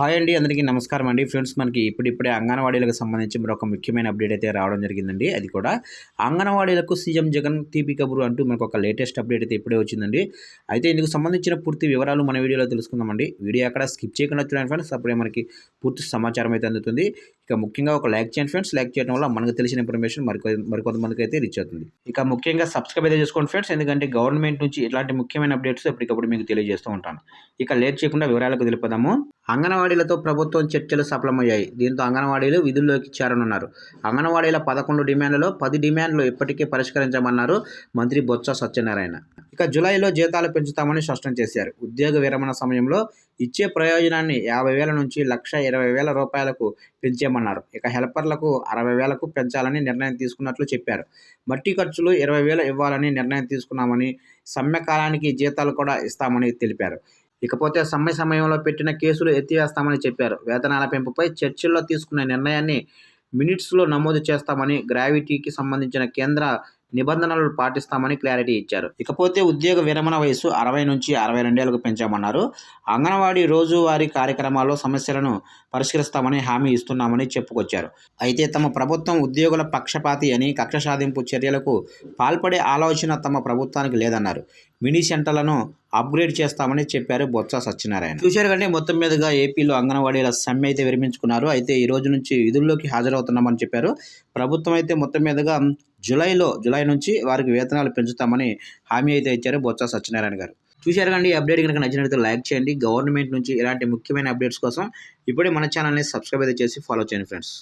Hi అండి అందరికీ నమస్కారం అండి. ఫ్రెండ్స్ మనకి ఇప్పుడిప్పుడే అంగన్వాడీలకు సంబంధించి మరొక ముఖ్యమైన అప్డేట్ అయితే రావడం జరిగిందండి. అది కూడా అంగన్వాడీలకు సీఎం జగన్ తీపి కబురు అంటూ మనకు ఒక లేటెస్ట్ అప్డేట్ అయితే ఇప్పుడే వచ్చిందండి. అయితే ఇందుకు సంబంధించిన పూర్తి వివరాలు మన వీడియోలో తెలుసుకుందామండి. వీడియో అక్కడ స్కిప్ చేయకుండా చూడండి ఫ్రెండ్స్ అప్పుడే మనకి పూర్తి సమాచారం అయితే అందుతుంది. ఇక ముఖ్యంగా ఒక లైక్ చేయండి ఫ్రెండ్స్ లైక్ చేయడం వల్ల మనకు తెలిసిన ఇన్ఫర్మేషన్ మరి మరికొంతమందికి అయితే రీచ్ అవుతుంది. ఇక ముఖ్యంగా సబ్స్క్రైబ్ అయితే చేసుకోండి ఫ్రెండ్స్ ఎందుకంటే గవర్నమెంట్ నుంచి ఇలాంటి ముఖ్యమైన అప్డేట్స్ ఎప్పటికప్పుడు మీకు తెలియజేస్తూ ఉంటాను. ఇక లేట్ చేయకుండా వివరాలకు తెలిపదాము అంగన్వాడీలతో ప్రభుత్వం చర్చలు సఫలమయ్యాయి. దీంతో అంగన్వాడీలు విధుల్లోకి చేరనున్నారు. అంగన్వాడీల పదకొండు డిమాండ్లలో పది డిమాండ్లు ఇప్పటికే పరిష్కరించమన్నారు మంత్రి బొత్స సత్యనారాయణ. ఇక జూలైలో జీతాలు పెంచుతామని స్పష్టం చేశారు. ఉద్యోగ విరమణ సమయంలో ఇచ్చే ప్రయోజనాన్ని యాభై వేల నుంచి లక్ష ఇరవై వేల రూపాయలకు పెంచేయమన్నారు. ఇక హెల్పర్లకు అరవై వేలకు పెంచాలని నిర్ణయం తీసుకున్నట్లు చెప్పారు. మట్టి ఖర్చులు ఇరవై వేలు ఇవ్వాలని నిర్ణయం తీసుకున్నామని సమ్మె కాలానికి జీతాలు కూడా ఇస్తామని తెలిపారు. ఇకపోతే సమ్మె సమయంలో పెట్టిన కేసులు ఎత్తివేస్తామని చెప్పారు. వేతనాల పెంపుపై చర్చల్లో తీసుకున్న నిర్ణయాన్ని మినిట్స్లో నమోదు చేస్తామని గ్రావిటీకి సంబంధించిన కేంద్ర నిబంధనలు పాటిస్తామని క్లారిటీ ఇచ్చారు. ఇకపోతే ఉద్యోగ విరమణ వయసు అరవై నుంచి అరవై రెండేళ్ళకు పెంచామన్నారు. అంగన్వాడీ రోజువారీ కార్యక్రమాల్లో సమస్యలను పరిష్కరిస్తామని హామీ ఇస్తున్నామని చెప్పుకొచ్చారు. అయితే తమ ప్రభుత్వం ఉద్యోగుల పక్షపాతి అని కక్ష సాధింపు చర్యలకు పాల్పడే ఆలోచన తమ ప్రభుత్వానికి లేదన్నారు. మినీ సెంటర్లను అప్గ్రేడ్ చేస్తామని చెప్పారు బొత్స సత్యనారాయణ. చూశారు కంటే మొత్తం మీదుగా ఏపీలో అంగన్వాడీల సమ్మె అయితే విరమించుకున్నారు. అయితే ఈ రోజు నుంచి విధుల్లోకి హాజరవుతున్నామని చెప్పారు. ప్రభుత్వం అయితే మొత్తం మీదుగా జూలైలో జూలై నుంచి వారికి వేతనాలు పెంచుతామని హామీ అయితే ఇచ్చారు బొత్స సత్యనారాయణ గారు. చూశారు కండి అప్డేట్ కనుక నచ్చినట్లయితే లైక్ చేయండి. గవర్నమెంట్ నుంచి ఇలాంటి ముఖ్యమైన అప్డేట్స్ కోసం ఇప్పుడే మన ఛానల్ని సబ్స్క్రైబ్ అయితే చేసి ఫాలో చేయండి ఫ్రెండ్స్.